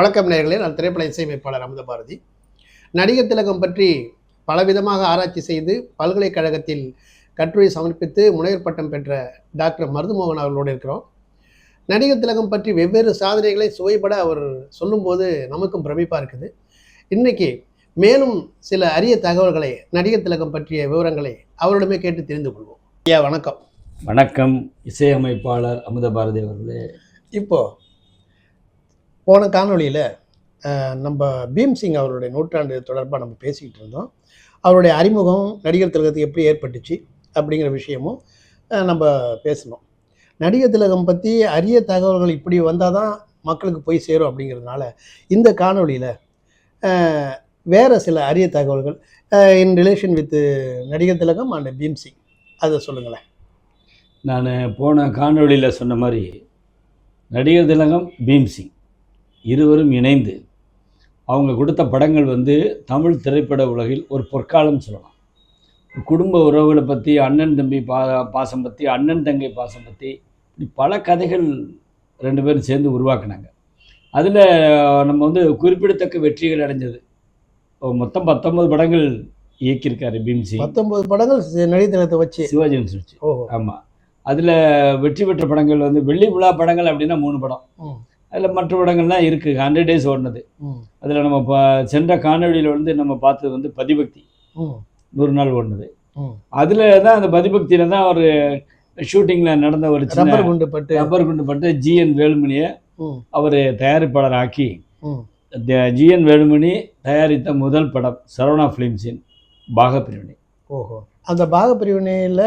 வணக்கம் நேயர்களே நான் திரைப்பட இசையமைப்பாளர் அமுத பாரதி நடிகர் திலகம் பற்றி பலவிதமாக ஆராய்ச்சி செய்து பல்கலைக்கழகத்தில் கட்டுரை சமர்ப்பித்து முனைவர் பட்டம் பெற்ற டாக்டர் மருதுமோகன் அவர்களோடு இருக்கிறோம். நடிகர் திலகம் பற்றி வெவ்வேறு சாதனைகளை சுவைபட அவர் சொல்லும்போது நமக்கும் பிரமிப்பாக இருக்குது. இன்னைக்கு மேலும் சில அரிய தகவல்களை நடிகர் திலகம் பற்றிய விவரங்களை அவரிடமே கேட்டு தெரிந்து கொள்வோம். ஐயா வணக்கம். வணக்கம். இசையமைப்பாளர் அமுத பாரதி அவர்களே. இப்போ போன காணொலியில் நம்ம பீம்சிங் அவருடைய நூற்றாண்டு தொடர்பாக நம்ம பேசிக்கிட்டு இருந்தோம். அவருடைய அறிமுகம் நடிகர் திலகத்துக்கு எப்படி ஏற்பட்டுச்சு அப்படிங்கிற விஷயமும் நம்ம பேசணும் நடிகர் திலகம் பற்றி அரிய தகவல்கள் இப்படி வந்தால் தான் மக்களுக்கு போய் சேரும் அப்படிங்கிறதுனால இந்த காணொளியில் வேறு சில அரிய தகவல்கள் இன் ரிலேஷன் வித் நடிகர் திலகம் அண்ட் பீம்சிங் அதை சொல்லுங்களேன். நான் போன காணொலியில் சொன்ன மாதிரி நடிகர் திலகம் பீம்சிங் இருவரும் இணைந்து அவங்க கொடுத்த படங்கள் வந்து தமிழ் திரைப்பட உலகில் ஒரு பொற்காலம் சொல்லலாம். குடும்ப உறவுகளை பற்றி அண்ணன் தம்பி பா பாசம் பற்றி அண்ணன் தங்கை பாசம் பற்றி இப்படி பல கதைகள் ரெண்டு பேரும் சேர்ந்து உருவாக்குனாங்க. அதில் நம்ம வந்து குறிப்பிடத்தக்க வெற்றிகள் அடைஞ்சது. மொத்தம் பத்தொன்பது படங்கள் இயக்கியிருக்காரு பீம்சிங் பத்தொன்பது படங்கள் நடிகர் திலகத்தை வச்சு. சிவாஜி கணேசன் ஓஹோ. ஆமாம் அதில் வெற்றி பெற்ற படங்கள் வந்து வெள்ளி விழா படங்கள் அப்படின்னா மூணு படம். அதில் மற்ற படங்கள்லாம் இருக்குது ஹண்ட்ரட் டேஸ் ஓடினது. அதில் நம்ம பா சென்ற காணொளியில் வந்து நம்ம பார்த்தது வந்து பதிபக்தி. நூறு நாள் ஓடினது. அதில் தான் அந்த பதிபக்தியில் தான் ஒரு ஷூட்டிங்கில் நடந்த ஒரு ரப்பர் குண்டு பட்டு. ரப்பர் குண்டு பட்டு ஜிஎன் வேலுமணியை அவர் தயாரிப்பாளர் ஆக்கி ஜிஎன் வேலுமணி தயாரித்த முதல் படம் சரவணா ஃபிலிம்ஸின் பாகப்பிரிவினை. ஓஹோ. அந்த பாகப்பிரிவினையில்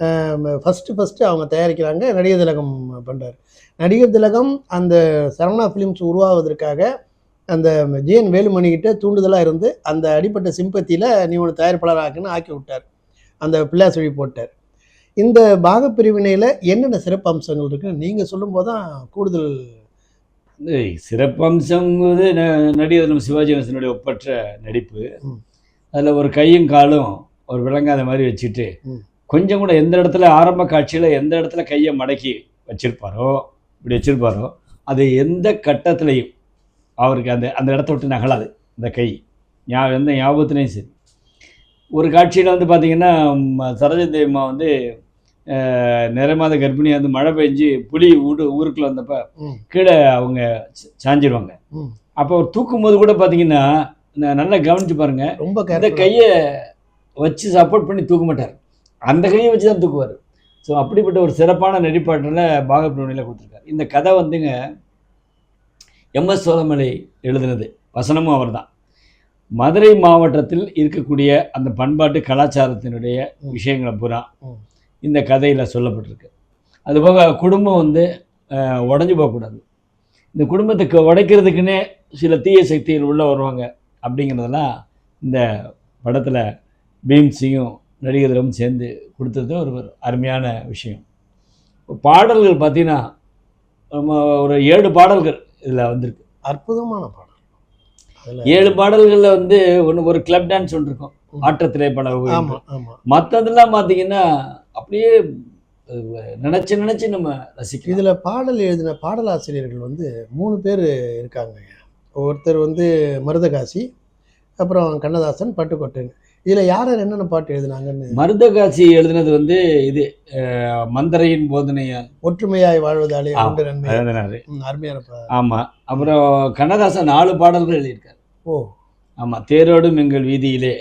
ஃபஸ்ட்டு ஃபஸ்ட்டு அவங்க தயாரிக்கிறாங்க நடிகர் திலகம் பண்ணுறாரு நடிகர் திலகம் அந்த சரவணா ஃபிலிம்ஸ் உருவாவதற்காக அந்த ஜிஎன் வேலுமணிகிட்ட தூண்டுதலாக இருந்து அந்த அடிப்பட்ட சிம்பத்தியில் நீ ஒன்று தயாரிப்பாளர் ஆக்குன்னு ஆக்கி விட்டார். அந்த பிள்ளையாசுழி போட்டார். இந்த பாகப்பிரிவினையில் என்னென்ன சிறப்பு அம்சங்கள் இருக்குன்னு நீங்கள் சொல்லும்போது தான் கூடுதல் சிறப்பம்சங்கிறது ந- நடிகர் சிவாஜி கணேசனுடைய ஒப்பற்ற நடிப்பு. அதில் ஒரு கையும் காலும் ஒரு விளங்காத மாதிரி வச்சுட்டு. கொஞ்சம் கூட எந்த இடத்துல ஆரம்ப காட்சியில் எந்த இடத்துல கையை மடக்கி வச்சிருப்பாரோ இப்படி வச்சிருப்பாரோ அது எந்த கட்டத்துலையும் அவருக்கு அந்த அந்த இடத்த விட்டு நகலாது அந்த கை. ஞா எந்த ஞாபகத்துலேயும் சரி. ஒரு காட்சியில் வந்து பார்த்தீங்கன்னா ம், சரோஜதேவி அம்மா வந்து நிறைமாத கர்ப்பிணியாக வந்து மழை பெஞ்சு புலி ஊடு ஊருக்குள்ள வந்தப்ப கீழே அவங்க ச- சாஞ்சிருவாங்க. ம். அப்போ அவர் தூக்கும் போது கூட பார்த்தீங்கன்னா நான் நல்லா கவனிச்சு பாருங்க. ரொம்ப இந்த கையை வச்சு சப்போர்ட் பண்ணி தூக்க மாட்டார். அந்த கையை வச்சு தான் தூக்குவார். ஸோ அப்படிப்பட்ட ஒரு சிறப்பான நடிப்பாட்டில் பாகப்பிரவணியில் கொடுத்துருக்காரு. இந்த கதை வந்துங்க எம்எஸ் சோழமலை எழுதினது. வசனமும் அவர்தான். மதுரை மாவட்டத்தில் இருக்கக்கூடிய அந்த பண்பாட்டு கலாச்சாரத்தினுடைய. விஷயங்களை பூரா. இந்த கதையில் சொல்லப்பட்டிருக்கு. அதுபோக குடும்பம் வந்து உடைஞ்சு போகக்கூடாது. இந்த குடும்பத்துக்கு உடைக்கிறதுக்குன்னே சில தீய சக்திகள் உள்ளே வருவாங்க அப்படிங்கிறதெல்லாம் இந்த படத்தில் பீம்சியும் நடிகரும் சேர்ந்து கொடுத்தது ஒரு அருமையான விஷயம். பாடல்கள் பார்த்தீங்கன்னா நம்ம ஒரு ஏழு பாடல்கள் இதில் வந்திருக்கு. அற்புதமான பாடல். ஏழு பாடல்களில் வந்து ஒன்று ஒரு கிளப் டான்ஸ் ஒன்று இருக்கும். ஆட்டத்திலே பட ஆமாம் ஆமாம் மற்றதெல்லாம் பார்த்தீங்கன்னா அப்படியே நினைச்சு நினைச்சு நம்ம ரசிக்கலாம். இதில் பாடல் எழுதின பாடலாசிரியர்கள் வந்து மூணு பேர் இருக்காங்க. ஒருத்தர் வந்து மருதகாசி அப்புறம் கண்ணதாசன் பட்டுக்கோட்டைன்னு இதில் யார் யார் என்னென்ன பாட்டு எழுதினாங்கன்னு? மருதகாசி எழுதினது வந்து இது மந்தரையின் போதனையால். ஒற்றுமையாய் வாழ்வதாலே அருமையான பா ஆமாம் அப்புறம் கண்ணதாசன் நாலு பாடல்கள் எழுதியிருக்காரு. ஓ. ஆமாம் தேரோடும் எங்கள் வீதியிலே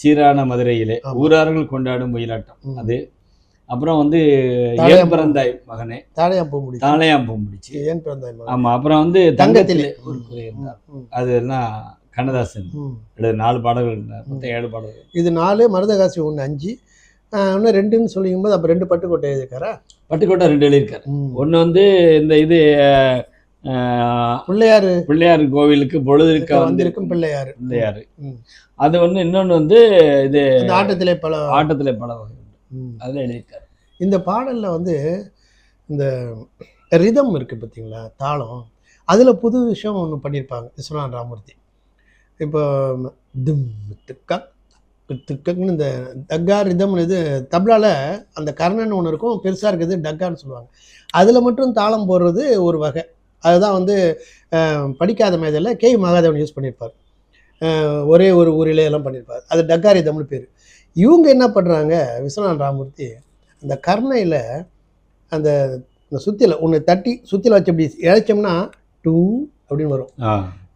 சீரான மதுரையிலே. ஊரார்கள் கொண்டாடும் ஒயிலாட்டம். அது அப்புறம் வந்து தாளையாம் ஏன் பிறந்தாய் மகனே? தாழையாம் பூ முடிச்சு. தாளையாம் பூம்பிடிச்சு ஏன் பிறந்தாய் மகன்? ஆமாம் அப்புறம் வந்து தங்கத்திலே. ஒரு குறை இருந்தார். ம், அதெல்லாம் கண்ணதாசன். எழுது நாலு பாடல்கள் மொத்தம் ஏழு பாடல்கள். இது நாலு மருதகாசி ஒன்று அஞ்சு. இன்னும் ரெண்டுன்னு சொல்லிக்கும்போது அப்போ ரெண்டு பட்டுக்கோட்டை எழுதியிருக்காரா? பட்டுக்கோட்டை ரெண்டு எழுதியிருக்காரு. ஒன்று வந்து இந்த இது பிள்ளையார் பிள்ளையார் கோவிலுக்கு பொழுதுக்க வந்து வந்திருக்கும் பிள்ளையார் பிள்ளையார். அது ஒன்று இன்னொன்று வந்து இது இந்த ஆட்டத்திலே பல ஆட்டத்தில் பல வகை. அதில் எழுதியிருக்காரு. இந்த பாடலில் வந்து இந்த ரிதம் இருக்குது பார்த்தீங்களா தாளம். அதில் புது விஷயம் ஒன்று பண்ணியிருப்பாங்க. விஸ்வநாத் ராமூர்த்தி. இப்போ திம் திக்கக் திக்கக்னு இந்த டக்கா ரிதம்னு இது தப்லால அந்த கர்ணன் ஒன்று இருக்கும் பெருசாக இருக்குது டக்கான்னு சொல்லுவாங்க. அதில் மட்டும் தாளம் போடுறது ஒரு வகை. அதுதான் வந்து படிக்காத மேதையில் கே. மகாதேவன் யூஸ் பண்ணியிருப்பார் ஒரே ஒரு ஊரிலே எல்லாம் பண்ணியிருப்பார் அது டக்கா ரிதம்னு பேர். இவங்க என்ன பண்ணுறாங்க விஸ்வநாத் ராமூர்த்தி அந்த கர்ணையில் அந்த இந்த சுத்தியில் ஒன்று தட்டி சுத்தியில் வச்சு இப்படி இழைச்சோம்னா டூ அப்படின்னு வரும்.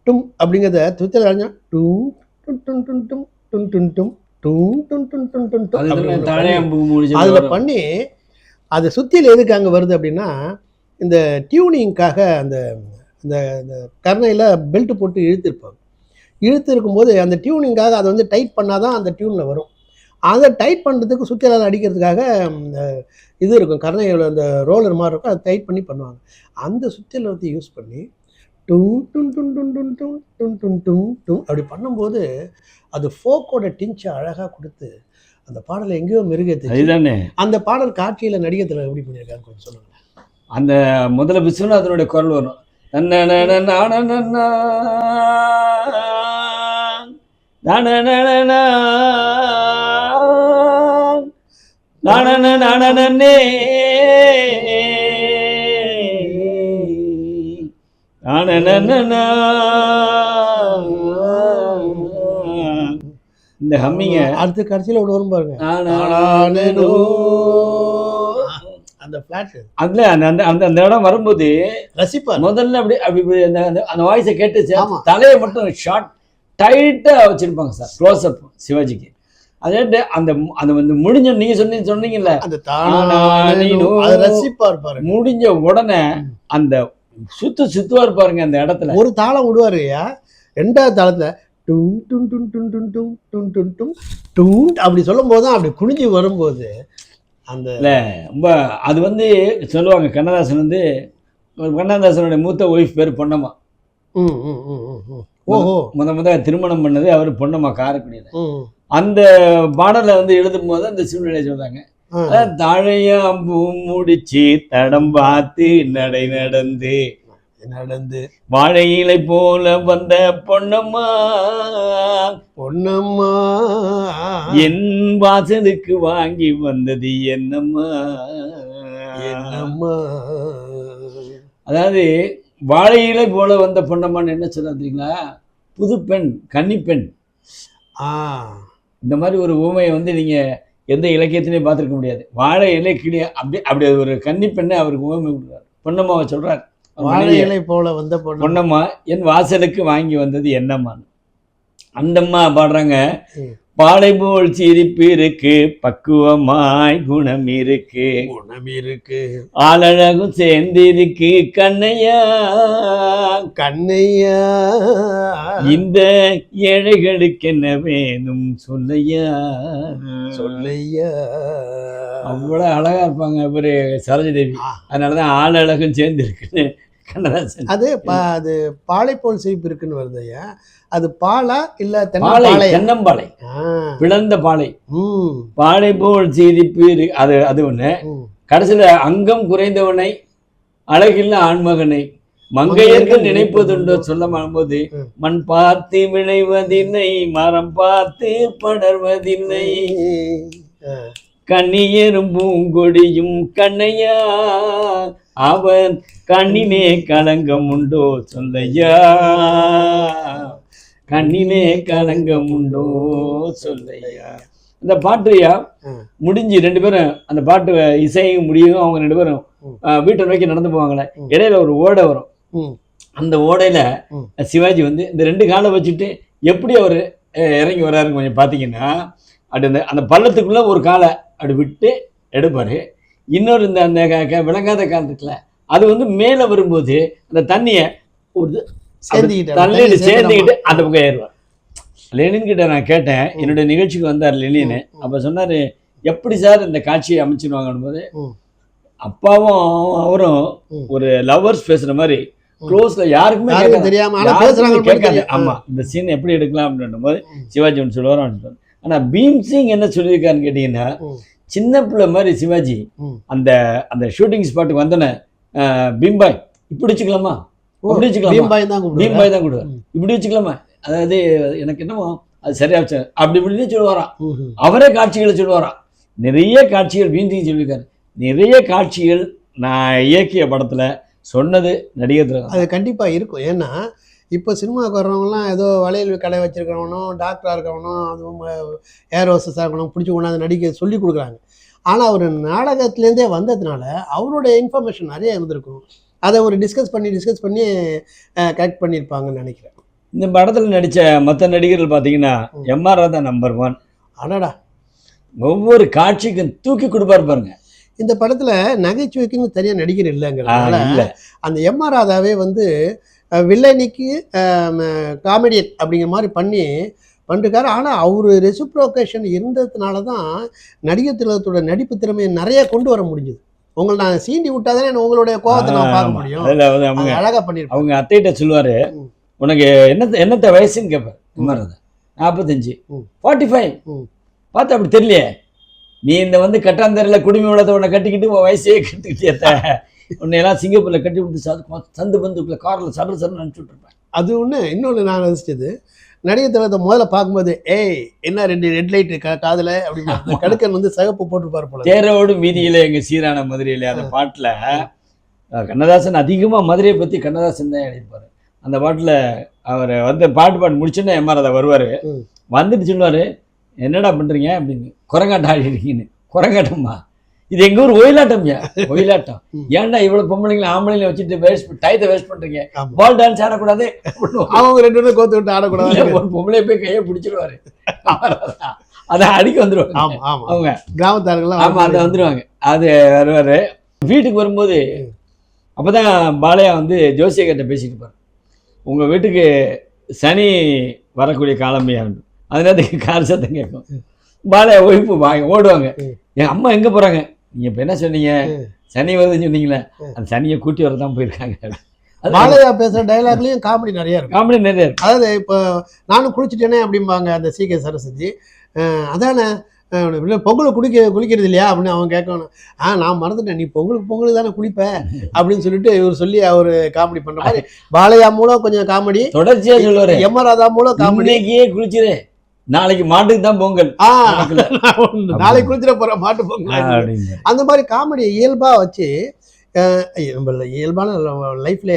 டும் அப்படிங்கிறத சுத்தியில் இழைச்சா டூ டும் டும் டும் டும் டும் டும் டும் டும் டும் டும் டும் டும் டும் அதில் பண்ணி அது சுத்தியில் எதுக்கு அங்கே வருது அப்படின்னா இந்த டியூனிங்காக அந்த இந்த இந்த கர்ணையில் பெல்ட் போட்டு இழுத்திருப்பாங்க இழுத்து இருக்கும்போது அந்த டியூனிங்காக அதை வந்து டைட் பண்ணால் தான் அந்த டியூனில் வரும் அதை டைட் பண்ணுறதுக்கு சுத்தியலால் அடிக்கிறதுக்காக இது இருக்கும் கர்ணையோட அந்த ரோலர் மாதிரி இருக்கும் அதை டைட் பண்ணி பண்ணுவாங்க அந்த சுத்தியலை வந்து யூஸ் பண்ணி டும் டும் டும் டும் டும் டும் டும் டும் டும் டும் அப்படி பண்ணும்போது அது ஃபோக்கோட டிஞ்சை அழகாக கொடுத்து அந்த பாடலை எங்கேயோ மெருகேற்றி அதுதானே அந்த பாடல் காட்சியில் நடிகத்தில் எப்படி பண்ணியிருக்காங்க கொஞ்சம் சொல்லுங்க அந்த முதல்ல விஸ்வநாதனுடைய குரல் வரும் நன்னனனனனனனா. இந்த ஹம்மிங்க. அடுத்த கடைசியில் ஒன்று வரும் பாருங்க. அந்த ஃப்ளாட் அதுல அந்த அந்த அந்த அந்த இடம் வரும்போது ரசிப்பார். முதல்ல அப்படி அப்படி இப்படி அந்த அந்த- அந்த வாய்ஸை கேட்டு. தலையை மட்டும் ஷார்ட் டைட்டாக வச்சிருப்பாங்க சார் க்ளோஸ் அப் சிவாஜிக்கு. அதே அந்த அந்த வந்து முடிஞ்ச நீங்க சொன்னீங்க சொன்னீங்கல்ல. அந்த ரசிப்பார் பாருங்க. முடிஞ்ச உடனே அந்த சுத்து சுத்துவார் பாருங்க அந்த இடத்துல ஒரு தாளம் விடுவாரு ஐயா ரெண்டாவது தாளத்துல டும் டும் டும் டும் டும் டும் டும் டும் டும் டும் அப்படி சொல்லும் போது அப்படி குனிஞ்சு வரும்போது அந்த ரொம்ப அது வந்து சொல்லுவாங்க கண்ணதாசன் வந்து கண்ணதாசனுடைய மூத்த ஒய்ஃப் பேர் பொன்னம்மா ம். ஓஹோ முத முத திருமணம் பண்ணது அவர் பொன்னம்மா காரைக்குடியில் அந்த பாடலை வந்து எழுதும் போது அந்த சூழ்நிலை சொல்றாங்க ஆ. தாழையாம்பூ முடிச்சு தடம் பார்த்து நடை நடந்து. நடந்து? வாழை இலை போல வந்த பொன்னம்மா. பொன்னம்மா. என் வாசலுக்கு வாங்கி வந்தது என்னம்மா. என்னம்மா? அதாவது வாழை இலை போல வந்த பொன்னம்மான்னு என்ன சொல்ல தெரியுங்களா? புது பெண் கன்னி பெண் ஆ. இந்த மாதிரி ஒரு ஊமையை வந்து நீங்க எந்த இலக்கியத்திலையும் பார்த்துருக்க முடியாது வாழை இலை கிளி அப்படி அப்படி ஒரு கன்னி பெண்ணை அவருக்கு ஊமை கொடுக்குறாரு பொன்னம்மாவை சொல்றாரு அவர் வாழை. இலை போல வந்த பொன்னம்மா என் வாசலுக்கு வாங்கி வந்தது என்னம்மான்னு அந்தம்மா பாடுறாங்க. பாலை போல் சிரிப்பு இருக்கு பக்குவமாய் குணம் இருக்கு குணம் இருக்கு ஆளழகும் சேர்ந்து இருக்கு கண்ணையா. கண்ணையா. இந்த ஏழைகளுக்கு என்ன வேணும் சொல்லையா. சொல்லையா. அவ்வளவு அழகா இருப்பாங்க இவரு சரோஜ தேவி. ஆ. அதனாலதான் ஆள் அழகும் சேர்ந்து இருக்குன்னு கண்ணதாசன். அது அது பாலை போல் சிரிப்பு இருக்குன்னு வருது ஐயா. அது பாலா இல்ல தென்னை பாலை பாலையா தென்னம்பாலை. பிளந்த பாலை. பாலை போல் சிரிப்பு அது அது ஒண்ணு. கடைசியில அங்கம் குறைந்தவனை அழகில்ல ஆண்மகனை மங்கையர்கள் நினைப்பதுண்டோ சொல்ல மாறும்போது. மண் பார்த்து விளைவதில்லை மரம் பார்த்து படர்வதில்லை. கண்ணியரும் பூங்கொடியும் கண்ணையா அவன் கண்ணிலே களங்கம் உண்டோ சொல்லையா கண்ணிலே களங்கம் உண்டோ சொல்லையா அந்த பாட்டுயா. முடிஞ்சு ரெண்டு பேரும் அந்த பாட்டு இசையும் முடியும் அவங்க ரெண்டு பேரும் வீட்டை நோக்கி நடந்து போவாங்களே. இடையில ஒரு ஓடை வரும். அந்த ஓடையில. சிவாஜி வந்து இந்த ரெண்டு காலை வச்சுட்டு எப்படி அவர் இறங்கி வர்றாருன்னு கொஞ்சம் பார்த்தீங்கன்னா அப்படி அந்த அந்த பள்ளத்துக்குள்ள ஒரு காலை அப்படி விட்டு எடுப்பாரு இன்னொரு இந்த அந்த விளங்காத கால் இருக்குல்ல அது வந்து மேலே வரும்போது அந்த தண்ணியை ஒரு தள்ளிட்டு சேர்ந்துக்கிட்டு அந்த பக்கம் ஏறுவார் லெனின் கிட்ட நான் கேட்டேன். என்னுடைய நிகழ்ச்சிக்கு வந்தார் லெனின் ம். அப்ப சொன்னாரு எப்படி சார் இந்த காட்சியை அமைச்சிருவாங்கன்னு போது. அப்பாவும் அவரும். ஒரு லவர்ஸ் பேசுற மாதிரி. க்ளோஸ்ல யாருக்குமே. தெரியாம கேட்காது ஆமா இந்த சீன் எப்படி எடுக்கலாம் அப்படின்ற போது. சிவாஜி ஒன்று சொல்லுவார் ஆனா பீம் சிங் என்ன சொல்லியிருக்காருன்னு கேட்டீங்கன்னா. சின்ன பிள்ளை மாதிரி சிவாஜி. அந்த அந்த ஷூட்டிங் ஸ்பாட்டுக்கு வந்தோன்னே பீம்பாய். இப்படி வச்சுக்கலாமா? ஓ, அப்படி வச்சுக்கலாமா? பீம்பாய் தான்? பீம்பாய் தான் ம். இப்படி வச்சுக்கலாமா? அதாவது எனக்கு என்னமோ அது சரியா வச்சு அப்படி இப்படின்னு சொல்லுவாராம். அவரே காட்சிகளை சொல்லுவாராம் நிறைய காட்சிகள் வீந்தியும் சொல்லியிருக்காரு. நிறைய காட்சிகள் நான் இயக்கிய படத்துல சொன்னது நடிகர் அது கண்டிப்பாக இருக்கும். ஏன்னா இப்போ சினிமாவுக்கு வர்றவங்கலாம் ஏதோ வளையல் கடை வச்சிருக்கிறவனும் டாக்டராக இருக்கிறவனும் அதுவும் ஏர் ஹோஸ்டஸாக இருக்கணும் பிடிச்சி கொண்டாந்து நடிக்க சொல்லி கொடுக்குறாங்க. ஆனால் அவர் நாடகத்துலேருந்தே வந்ததுனால அவருடைய இன்ஃபர்மேஷன் நிறைய இருந்திருக்கும். அதை ஒரு டிஸ்கஸ் பண்ணி டிஸ்கஸ் பண்ணி கரெக்ட் பண்ணியிருப்பாங்கன்னு நினைக்கிறேன். இந்த படத்தில் நடித்த மற்ற நடிகர்கள் பார்த்தீங்கன்னா. எம்ஆர் ராதா நம்பர் ஒன் அடடா. ஒவ்வொரு காட்சிக்கும் தூக்கி கொடுப்பாரு பாருங்க. இந்த படத்தில் நகைச்சுவைக்குன்னு தனியாக நடிகர் இல்லைங்கிறதுனால இல்ல. அந்த எம் ஆர் ராதாவே வந்து வில்லனிக்கு காமெடியன் அப்படிங்கிற மாதிரி பண்ணி பண்ணிருக்காரு. ஆனால் அவர் ரெசிப்ரோகேஷன் இருந்ததுனால தான் நடிகர் திலகத்தோட நடிப்பு திறமையை நிறைய கொண்டு வர முடிஞ்சுது. உங்களை நான் சீண்டி விட்டாதானே உங்களுடைய கோவத்தை நான் பார்க்க. முடியும். அவங்க அது அழகா பண்ணியிருப்பாங்க அவங்க அத்தைகிட்ட சொல்லுவாரு. உனக்கு என்னத்த என்னத்த வயசுன்னு ராதா நாற்பத்தஞ்சு ம். ஃபார்ட்டி ஃபைவ் ம். பார்த்து அப்படி தெரியலையே. நீ இந்த வந்து கட்டாந்தரையில் குடுமி உள்ளதை உன்னை கட்டிக்கிட்டு உன் வயசே கட்டிக்கிட்டே உன்னை எல்லாம் சிங்கப்பூர்ல கட்டி விட்டு சந்து சந்து பந்துக்குள்ள கார்ல சரு நினச்சிட்டு இருப்பேன் அது ஒன்று இன்னொன்று நான் ரசிச்சது. நடிகர் திலகத்தை முதல்ல பார்க்கும்போது ஏய் என்ன ரெண்டு ரெட் லைட்டு கா காதில்? அப்படி கடுக்கன் வந்து சிகப்பு போட்டிருப்பார் போல தேரோடு வீதியில எங்க சீரான மதுரையில அந்த பாட்டுல கண்ணதாசன் அதிகமா மதுரையை பத்தி கண்ணதாசன் தான் எழுதியிருப்பாரு. அந்த பாட்டுல அவர் வந்து பாட்டு பாட்டு முடிச்சோன்னே எம்ஆர் அதை வருவாரு. வந்துட்டு சொல்லுவாரு என்னடா பண்றீங்க அப்படின்னு குரங்காட்டம் ஆடி இருக்கீங்கன்னு குரங்காட்டம்மா. இது எங்க ஊர் ஒயிலாட்டம்யா ஒயிலாட்டம். ஏன்டா இவ்வளவு பொம்பளைங்களை ஆம்பளைங்களை வச்சுட்டு வேஸ்ட் டயத்தை வேஸ்ட் பண்றீங்க? ஆமா. பால் டான்ஸ் ஆடக்கூடாது. அவங்க ரெண்டு பேரும் கோத்து விட்டு ஆடக்கூடாது. ஒரு பொம்பளை போய் கையை பிடிச்சிருவாரு. அதை அடிக்க ஆமா அவங்க. கிராமத்தார்கள்லாம் ஆமா அந்த வந்துருவாங்க. அது வருவாரு. வீட்டுக்கு வரும்போது. அப்பதான் பாலையா வந்து ஜோசியர்கிட்ட பேசிட்டு இருப்பாரு உங்க வீட்டுக்கு சனி வரக்கூடிய காலமையா அது நேரத்துக்கு கார் சத்தம் கேட்கும். பாலையா ஒய்ஃபு வாங்க ஓடுவாங்க. என் அம்மா எங்க போறாங்க? நீங்க இப்ப என்ன சொன்னீங்க. சனி வருதுன்னு சொன்னீங்களே. அந்த சனியை கூட்டி வரதான் போயிருக்காங்க. அது பாலையா பேசுற டைலாக்லயும் காமெடி நிறைய இருக்கும். காமெடி நிறைய இருக்கு அதாவது இப்போ நானும் குளிச்சுட்டேனே அப்படிம்பாங்க அந்த சி கே சரஸ்வதி. அதானே? பொங்கல் குளிக்க குளிக்கிறது இல்லையா அப்படின்னு அவன் கேட்கணும். ஆ நான் மறந்துட்டேன். நீ பொங்கலுக்கு பொங்கலுக்கு தானே குளிப்ப? அப்படின்னு சொல்லிட்டு இவர் சொல்லி அவர் காமெடி பண்ற மாதிரி பாலையா மூலம் கொஞ்சம் காமெடி தொடர்ச்சியா சொல்லுவாரு. எம் ராதா மூலம் காமெடி இன்னைக்கே குளிச்சிரு. நாளைக்கு மாட்டுக்கு தான் பொங்கல். நாளைக்கு குளிச்சிட போற மாட்டு பொங்கல். அந்த மாதிரி காமெடி இயல்பாக வச்சு இயல்பான லைஃப்ல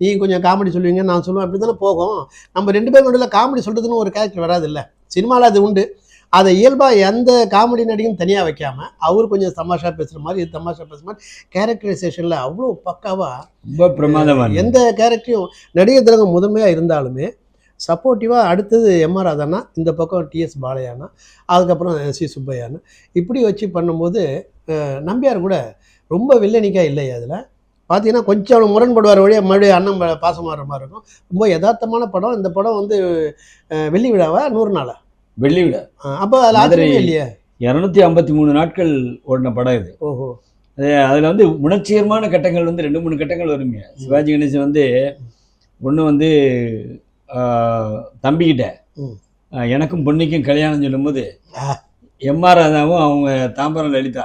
நீ கொஞ்சம் காமெடி சொல்லுவீங்க நான் சொல்லுவேன். அப்படி தானே போகும். நம்ம ரெண்டு பேரும் நடுவில் காமெடி சொல்கிறதுன்னு ஒரு கேரக்டர் வராது இல்லை. சினிமாவில் அது உண்டு. அதை இயல்பாக எந்த காமெடி நடிகையும் தனியாக வைக்காம அவர் கொஞ்சம் தமாஷா பேசுகிற மாதிரி இது தமாஷா பேசுகிற மாதிரி கேரக்டரைசேஷனில் அவ்வளோ பக்காவாக ரொம்ப பிரமாதமா இருக்கு. எந்த கேரக்டரையும் நடிகர் திலகம் முதன்மையாக இருந்தாலுமே சப்போர்ட்டிவாக அடுத்தது எம்ஆர் ராதானா இந்த பக்கம் டிஎஸ் பாலையானா அதுக்கப்புறம் சி சுப்பையானா. இப்படி வச்சு பண்ணும்போது நம்பியார் கூட ரொம்ப வில்லனிக்கா இல்லை அதில். பார்த்தீங்கன்னா கொஞ்சம் முரண்படுவார் வழியாக மறுபடியும் அண்ணன் ப- பாசமாடுற மாதிரி இருக்கும். ரொம்ப யதார்த்தமான படம். இந்த படம் வந்து வெள்ளி விழாவா நூறு நாளா? வெள்ளி விட அப்போ அதில் ஆச்சரியமே இல்லையே? இரநூத்தி ஐம்பத்தி மூணு நாட்கள் ஓடின படம் இது. ஓஹோ. அது அதில் வந்து உணர்ச்சிகரமான கட்டங்கள் வந்து ரெண்டு மூணு கட்டங்கள் வருங்க சிவாஜி கணேசன் வந்து ஒன்று வந்து தம்பிக்கிட்ட எனக்கும் பொன்னிக்கும் கல்யாணம் சொல்லும்போது. எம்ஆர் ராதாவும் அவங்க தாம்பரம் லலிதா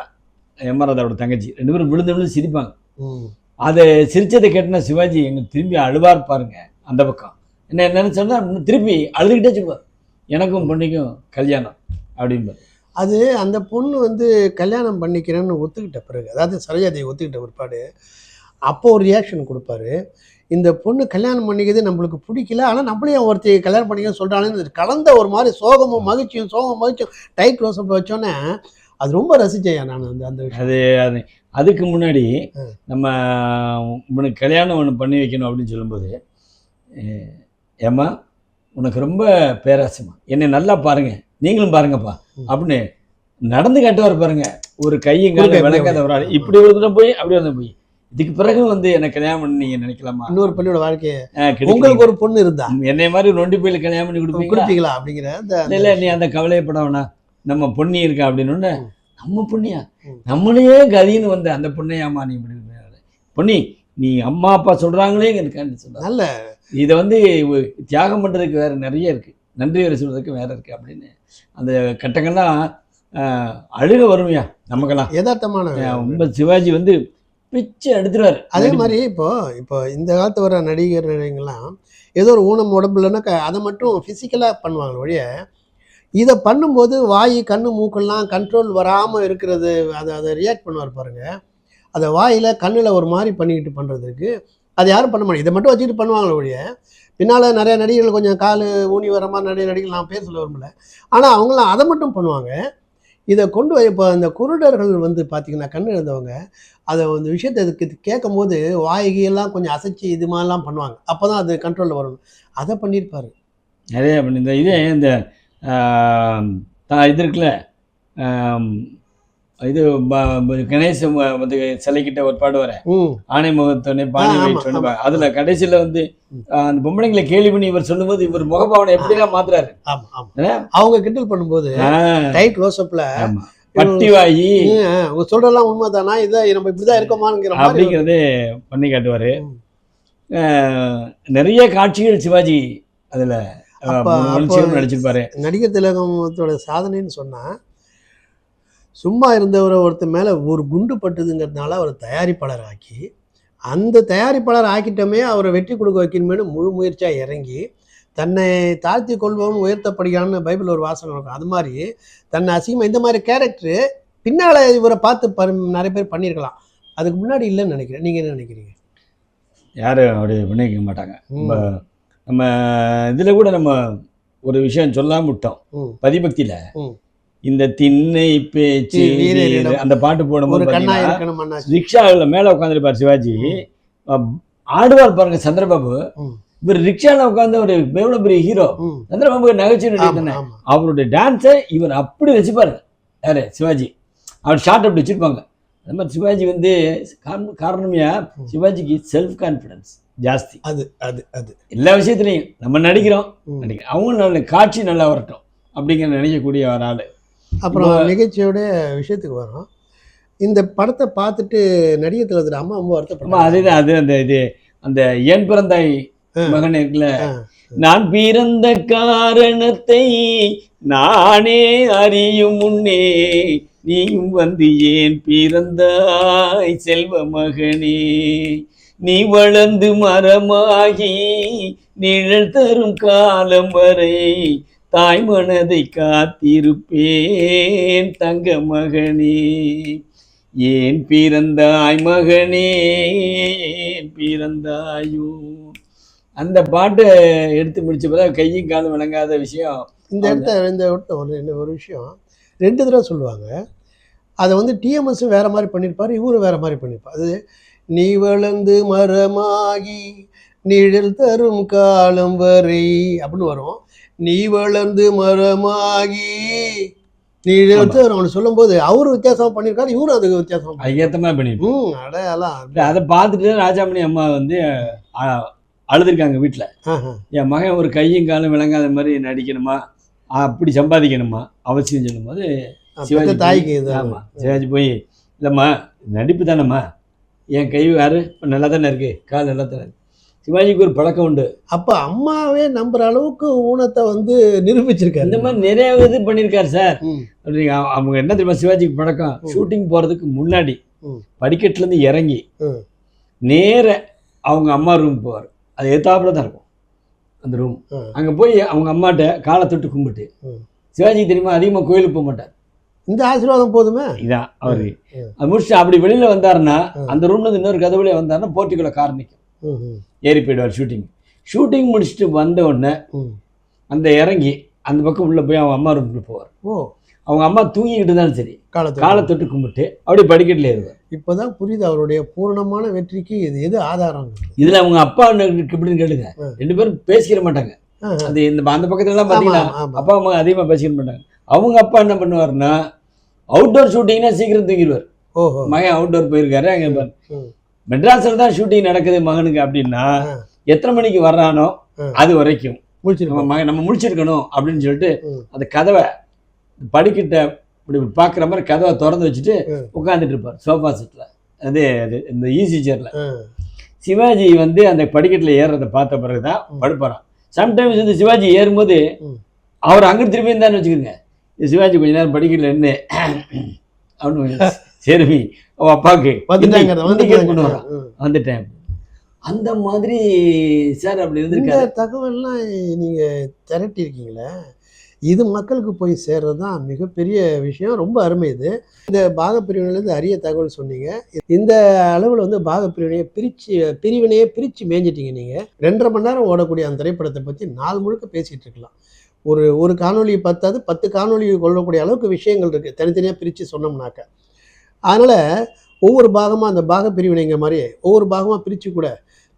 எம்ஆர் ராதாவோட தங்கச்சி. ரெண்டு பேரும் விழுந்து விழுந்து சிரிப்பாங்க. அதை சிரிச்சதை கேட்டனா சிவாஜி எங்க திரும்பி அழுவார் பாருங்க அந்த பக்கம். என்ன என்னன்னு சொன்னா திருப்பி அழுதுகிட்டே சொல்லுவார். எனக்கும் பொண்ணுக்கும் கல்யாணம் அப்படிம்பார். அது அந்த பொண்ணு வந்து கல்யாணம் பண்ணிக்கிறேன்னு ஒத்துக்கிட்ட பிறகு அதாவது சரோஜாதேவி ஒத்துக்கிட்ட பிற்பாடு அப்போ ஒரு ரியாக்ஷன் கொடுப்பாரு. இந்த பொண்ணு கல்யாணம் பண்ணிக்கிறது நம்மளுக்கு பிடிக்கல. ஆனால் நம்மளையும் ஒருத்தி கல்யாணம் பண்ணிக்க சொல்கிறாங்கன்னு கலந்த ஒரு மாதிரி சோகமும் மகிழ்ச்சியும் சோகமும் மகிழ்ச்சியும் டைட் க்ளோஸ் அப் வச்சோன்னே அது ரொம்ப ரசிச்சேன் நான் அந்த அந்த விஷயம். அது அது அதுக்கு முன்னாடி. நம்ம உனக்கு கல்யாணம் ஒன்று பண்ணி வைக்கணும் அப்படின்னு சொல்லும்போது ஏம்மா உனக்கு ரொம்ப பேராசைமா என்னை நல்லா பாருங்க. நீங்களும் பாருங்கப்பா. அப்படின்னு நடந்து காட்டுவார் பாருங்க. ஒரு கையும் எப்படி விளக்காத ஒரு ஆள். இப்படி ஒரு தடவை போய் அப்படி ஒரு போய். இதுக்கு பிறகு வந்து எனக்கு கல்யாணம் பண்ணி நீங்க நினைக்கலாமா? இன்னொரு பெண்ணோட வாழ்க்கையை. உங்களுக்கு ஒரு பொண்ணு இருந்தா? என்னை மாதிரி நொண்டி போயில கல்யாணம் பண்ணி கொடுப்பீங்களா? கொடுப்பீங்களா அப்படிங்கிற அந்த இல்ல நீ அந்த கவலையப்பட வேணாம் நம்ம பொண்ணி இருக்கா அப்படின்னு. நம்ம பொண்ணியா. நம்மளையே கதின்னு வந்த அந்த பொண்ணையாமா நீ இப்படி? பொன்னி நீ அம்மா அப்பா சொல்றாங்களே இருக்கான்னு சொல்றாங்க நல்ல இதை வந்து தியாகம் பண்றதுக்கு வேற நிறைய இருக்கு. நன்றி வரை சொல்றதுக்கு வேற இருக்கு அப்படின்னு. அந்த கட்டங்கள்லாம் அழுக வருமையா நமக்கெல்லாம். யதார்த்தமான ரொம்ப சிவாஜி வந்து பிச்சை எடுத்துருவாரு. அதே மாதிரி இப்போ இப்போ இந்த காலத்து வர நடிகர் நடிகங்கள்லாம் ஏதோ ஒரு ஊனம் உடம்பு இல்லைன்னா க- அதை மட்டும் ஃபிசிக்கலாக பண்ணுவாங்க ஒழிய இதை பண்ணும்போது வாய் கண்ணு மூக்கெல்லாம் கண்ட்ரோல் வராமல் இருக்கிறது அதை அதை ரியாக்ட் பண்ணுவார் பாருங்க. அதை வாயில் கண்ணில் ஒரு மாதிரி பண்ணிக்கிட்டு பண்ணுறதுக்கு அது யாரும் பண்ண மாட்டாங்க. இதை மட்டும் வச்சுக்கிட்டு பண்ணுவாங்களே ஒழிய பின்னால் நிறைய நடிகர்கள் கொஞ்சம் கால் ஊனி வர மாதிரி நிறைய நடிகர்கள் நான் பேர் சொல்ல விரும்பல. ஆனால் அவங்களாம் அதை மட்டும் பண்ணுவாங்க. இதை கொண்டு வர இப்போ அந்த குருடர்கள் வந்து பார்த்திங்கன்னா கண் இருந்தவங்க அதை அந்த விஷயத்தை இதுக்கு கேட்கும் போது கொஞ்சம் அசைச்சு இது மாதிரிலாம் பண்ணுவாங்க. அப்போ தான் அது கண்ட்ரோலில் வரணும். அதை பண்ணியிருப்பார். நிறைய பண்ணி இந்த இதே இந்த இது இருக்குல்ல இது கணேச வந்து சிலைக்கிட்ட ஒரு பாடு வர. ஆணை முகத்தோனே பாணி ஆ, ஆமா, வயிற்றோனே ஆமா. அதுல கடைசியில வந்து அந்த பொம்பளைங்களை கேள்வி பண்ணி இவர் சொல்லும்போது இவர் முகபாவனை எப்படிலாம் மாத்துறாரு? அவங்க கிண்டல் பண்ணும்போது டைட் க்ளோஸ்அப்பில் ஆமா. பட்டி வாயி உங்க சொல்றதெல்லாம் உண்மைதானா? இதை நம்ம இப்படிதான் இருக்கோமாங்கிற அப்படிங்கிறதே பண்ணி காட்டுவாரு. நிறைய காட்சிகள் சிவாஜி அதுல நடிச்சிருப்பாரு. நடிகர் திலகத்தோட சாதனைன்னு சொன்னா சும்மா இருந்தவரை ஒருத்தர் மேல ஒரு குண்டு பட்டுதுங்கிறதுனால அவரை தயாரிப்பாளர் ஆக்கி அந்த தயாரிப்பாளர் ஆக்கிட்டமே அவரை வெற்றி கொடுக்க வைக்கணுமேனு முழு முயற்சியா இறங்கி தன்னை தாழ்த்தி கொள்பவன் உயர்த்தப்படுகிறான்னு பைபிள் ஒரு வாசகம் இருக்கும். அது மாதிரி தன்னை அசிங்கமா இந்த மாதிரி கேரக்டர் பின்னால இவரை பார்த்து பரு- நிறைய பேர் பண்ணியிருக்கலாம். அதுக்கு முன்னாடி இல்லைன்னு நினைக்கிறேன். நீங்க என்ன நினைக்கிறீங்க? யாரும் அப்படி பண்ணிக்க மாட்டாங்க. நம்ம நம்ம இதுல கூட நம்ம ஒரு விஷயம் சொல்லாம விட்டோம். ம், பதிபக்தியில ம். இந்த திண்ணை பேச்சு அந்த பாட்டு போடும்போது. ரிக்ஷாவில் மேல உட்காந்துருப்பார் சிவாஜி. ஆடுவார் பாருங்க சந்திரபாபு. இவர் ரிக்ஷால உட்காந்து ஒரு எவ்வளவு பெரிய ஹீரோ. சந்திரபாபு நகைச்சுவை. அவருடைய டான்ஸை இவர் அப்படி ரசிப்பார் யாரு? சிவாஜி. அவர் ஷார்ட் அப்படி வச்சிருப்பாங்க. அது மாதிரி சிவாஜி வந்து காரணம் காரணமையா. சிவாஜிக்கு செல்ஃப் கான்ஃபிடன்ஸ் ஜாஸ்தி. அது அது அது. எல்லா விஷயத்துலையும் நம்ம நடிக்கிறோம். நடிக்கிறோம் அவங்க நல்ல காட்சி நல்லா வரட்டும் அப்படிங்கிற நினைக்கக்கூடிய ஒரு ஆள். அப்புறம் நிகழ்ச்சியோட விஷயத்துக்கு வரோம் இந்த படத்தை பார்த்துட்டு நடிகர் திலகத்தில் அம்மா ரொம்ப ஆமா வருத்தப்பட்டாங்க அதுதான் அது அந்த இது அந்த ஏன் பிறந்தாய். மகன் இருக்குல்ல. நான் பிறந்த காரணத்தை நானே அறியும் முன்னே நீயும் வந்து ஏன் பிறந்தாய் செல்வ மகனே நீ வளர்ந்து மரமாகி நிழல் தரும் காலம் வரை தாய் மனதை காத்திருப்பேன் தங்க மகனே. ஏன் பிறந்தாய் மகனே? ஏன் பிறந்தாயோ? அந்த பாட்டை எடுத்து முடிச்ச பிறகு கையும் காலும் விளங்காத விஷயம். இந்த இடத்த இந்த இடத்த ஒரு இந்த ஒரு விஷயம். ரெண்டு தடவை சொல்லுவாங்க. அதை வந்து டிஎம்எஸ் வேற மாதிரி பண்ணியிருப்பாரு இவரும் வேற மாதிரி பண்ணியிருப்பார் அது நீ வளர்ந்து மரமாகி நிழல் தரும் காலம் வரை அப்படின்னு வரும். நீ வளர்ந்து மரமாகி. தரும் அவனு சொல்லும்போது அவரு வித்தியாசமா பண்ணியிருக்காரு இவரும் அதுக்கு வித்தியாசமா அதுக்கேற்ற மாதிரி பண்ணிருப்போம் ம் அடையாளம். அதை பார்த்துட்டு ராஜாமணி அம்மா வந்து அழுதுருக்காங்க வீட்டில். என் மகன் ஒரு கையும் காலும் விளங்காத மாதிரி நடிக்கணுமா? அப்படி சம்பாதிக்கணுமா? அவசியம் சொல்லும்போது சிவாஜி தாய்க்கு ஆமாம் சிவாஜி போய் இல்லைம்மா நடிப்பு தானேம்மா? என் கை யாரு நல்லா தானே இருக்கு கால் நல்லா தானே இருக்கு. சிவாஜிக்கு ஒரு பழக்கம் உண்டு அப்ப அம்மாவே நம்புற அளவுக்கு ஊனத்தை வந்து நிரூபிச்சிருக்காரு இந்த மாதிரி நிறைய இது பண்ணியிருக்காரு சார் அவங்க என்ன தெரியுமா சிவாஜிக்கு பழக்கம். ஷூட்டிங் போகிறதுக்கு முன்னாடி. படிக்கட்டுலேருந்து இறங்கி. நேர அவங்க அம்மா ரூம் போவார் அது எத்தாப்புல தான் இருக்கும் அந்த ரூம். அங்கே போய் அவங்க அம்மாட்ட காலை தொட்டு கும்பிட்டு ம். சிவாஜிக்கு தெரியுமா அதிகமாக கோயிலுக்கு போக மாட்டார் இந்த ஆசீர்வாதம் போதுமே இதான் அவர் ம். அது முடிச்சுட்டு அப்படி வெளியில் வந்தாருன்னா. அந்த ரூம்ல இருந்து இன்னொரு கதவுல வந்தாருன்னா போர்ட்டிக்குள்ள கார் நிற்கும் ம், ம், ஏறி போயிடுவார் ஷூட்டிங் ஷூட்டிங் முடிச்சுட்டு வந்த உடனே. அந்த இறங்கி அந்த பக்கம் உள்ள போய் அவங்க அம்மா ரூம்ல போவார். ஓ. அவங்க அம்மா தூங்கிக்கிட்டு இருந்தாலும் சரி. காலத்து காலை தொட்டு கும்பிட்டு அப்படியே படிக்கட்டில் ஏறுவார். இப்பதான் புரியுது அவருடைய பூரணமான வெற்றிக்கு இது எது ஆதாரம்? இதுல அவங்க அப்பா எனக்கு எப்படின்னு கேளுங்க. ரெண்டு பேரும் பேசிக்கிற மாட்டாங்க. அந்த இந்த அந்த பக்கத்துல எல்லாம் பாத்தீங்கன்னா அப்பா அம்மா அதிகமா பேசிக்க மாட்டாங்க. அவங்க அப்பா என்ன பண்ணுவாருன்னா அவுட்டோர் ஷூட்டிங்னா சீக்கிரம் தூங்கிடுவார். ஓஹோ. மகன் அவுட்டோர் போயிருக்காரு அங்க. மெட்ராஸ்ல தான் ஷூட்டிங் நடக்குது மகனுக்கு அப்படின்னா. எத்தனை மணிக்கு வர்றானோ. அது வரைக்கும் நம்ம முடிச்சிருக்கோம் மகன் நம்ம முடிச்சிருக்கணும் அப்படின்னு சொல்லிட்டு. அந்த கதவை படிக்கிட்ட இப்படி பார்க்குற மாதிரி கதவை திறந்து வச்சுட்டு. உட்காந்துட்டு இருப்பார் சோஃபா செட்ல அது அது இந்த ஈஸி சேர்ல. சிவாஜி வந்து அந்த படிக்கட்டில் ஏறுறதை பார்த்த பிறகு தான். படுப்பாராம் சம்டைம்ஸ் வந்து சிவாஜி ஏறும்போது. அவர் அங்கிட்டு திரும்பி இருந்தான்னு வச்சுக்கோங்க சிவாஜி கொஞ்ச நேரம் படிக்கட்டில் இருந்து அவனு சரி அவ அப்பாவுக்கு. வந்துட்டேன். அந்த மாதிரி சார் அப்படி இந்த இருந்திருக்காரு. தகவல்லாம் நீங்க திரட்டி இருக்கீங்களே இது மக்களுக்கு போய் சேர்றது தான் மிகப்பெரிய விஷயம். ரொம்ப அருமை இது. இந்த பாகப்பிரிவினையிலேருந்து அரிய தகவல் சொன்னீங்க. இந்த அளவில் வந்து பாகப்பிரிவினையை பிரித்து பிரிவினையே பிரித்து மேய்ஞ்சிட்டீங்க நீங்கள் ரெண்டரை மணி நேரம் ஓடக்கூடிய அந்த திரைப்படத்தை பற்றி நாள் முழுக்க பேசிகிட்டு இருக்கலாம். ஒரு ஒரு காணொளி பத்தாது பத்து காணொளி கொள்ளக்கூடிய அளவுக்கு விஷயங்கள் இருக்குது தனித்தனியாக பிரித்து சொன்னோம்னாக்க. அதனால் ஒவ்வொரு பாகமாக அந்த பாக பிரிவினைங்க மாதிரி ஒவ்வொரு பாகமாக பிரித்து கூட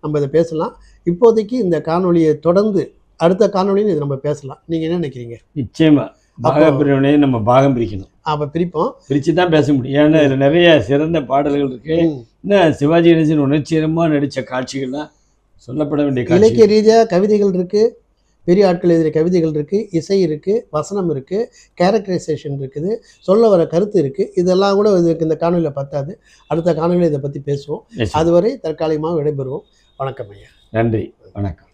நம்ம இதை பேசலாம். இப்போதைக்கு இந்த காணொளியை தொடர்ந்து அடுத்த காணொளியில் இதை நம்ம பேசலாம். நீங்கள் என்ன நினைக்கிறீங்க? நிச்சயமா. பாக பிரிவினையை நம்ம பாகம் பிரிக்கணும். அப்போ பிரிப்போம். பிரித்து தான் பேச முடியும். ஏன்னா இதில் நிறைய சிறந்த பாடல்கள் இருக்கு. ம். இன்னும் சிவாஜி கணேசன் உணர்ச்சிகரமாக நடித்த காட்சிகள்லாம் சொல்லப்பட வேண்டிய இலக்கிய ரீதியாக கவிதைகள் இருக்குது பெரிய ஆட்கள் எழுதிய கவிதைகள் இருக்குது இசை இருக்குது வசனம் இருக்குது கேரக்டரைசேஷன் இருக்குது சொல்ல வர கருத்து இருக்குது இதெல்லாம் கூட இதுக்கு இந்த காணொலியில் பத்தாது. அடுத்த காணொலியில் இதை பற்றி பேசுவோம். அதுவரை தற்காலிகமாக விடைபெறுவோம். வணக்கம் ஐயா. நன்றி. வணக்கம்.